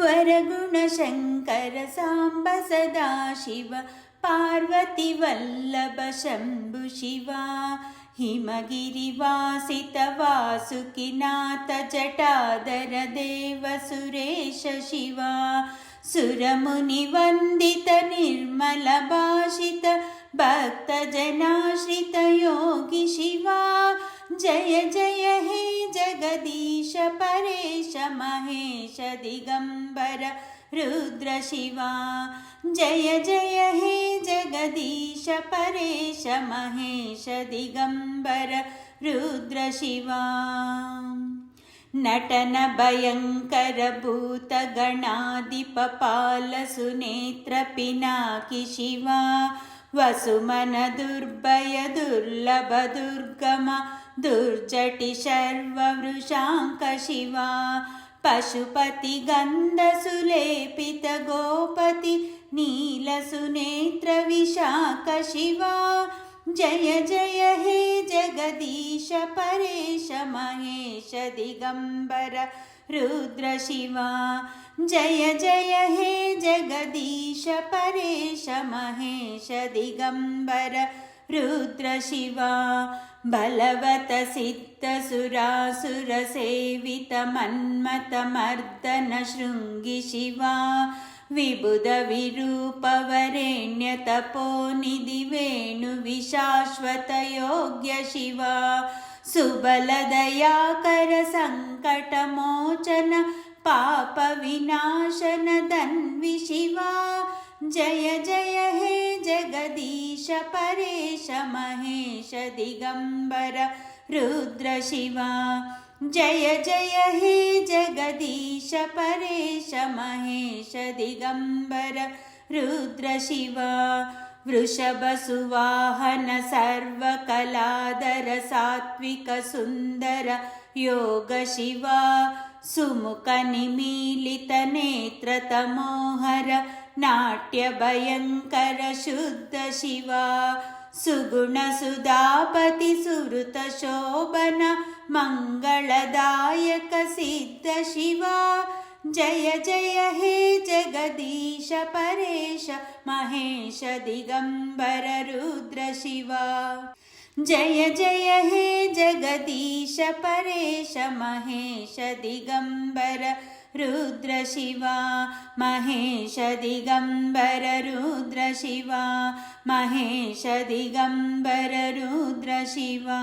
वरगुणशङ्कर साम्ब सदा शिव पार्वतीवल्लभ शम्भु शिवा हिमगिरिवासित वासुकिनाथ जटाधर देव सुरेश शिवा सुरमुनिवन्दित निर्मल भाषित भक्तजनाश्रित योगि शिवा जय जय हे जगदीश परेश महेश दिगम्बर रुद्र शिवा। जय जय हे जगदीश परेश महेश दिगम्बर रुद्र शिवा। नटन भयङ्कर भूतगणाधिपपाल सुनेत्र पिनाकि शिवा वसुमन दुर्भय दुर्लभ दुर्गम दुर्जटि शर्ववृषाङ्क शिवा पशुपति गन्धसुलेपित गोपति नीलसुनेत्र विशाख शिवा जय जय हे जगदीश परेश महेश दिगम्बर रुद्र शिवा जय जय हे जगदीश परेश महेश दिगम्बर रुद्र शिवा बलवत सिद्धसुरासुरसेवित मन्मथमर्दन शृङ्गि शिवा। विबुधविरूपवरेण्यतपोनिधिवेणुविशाश्वतयोग्य शिवा सुबलदयाकर सङ्कटमोचन पापविनाशन धन्वि शिवा। जय जय हे जगदीश परेश महेश दिगम्बर रुद्र शिवा। जय जय हे जगदीश परेश महेश दिगम्बर रुद्र शिवा वृषभसुवाहन सर्वकलादर सात्विक सुन्दर योग शिवा सुमुखनिमीलितनेत्रतमोहर नाट्यभयङ्कर शुद्ध शिवा सुगुणसुधापति सुहृतशोभन मङ्गलदायक सिद्ध शिवा जय जय हे जगदीश परेश महेश दिगम्बर रुद्र शिवा। जय जय हे जगदीश परेश महेश दिगम्बर रुद्र शिवा। महेश दिगम्बर रुद्र शिवा। महेश दिगम्बर रुद्र शिवा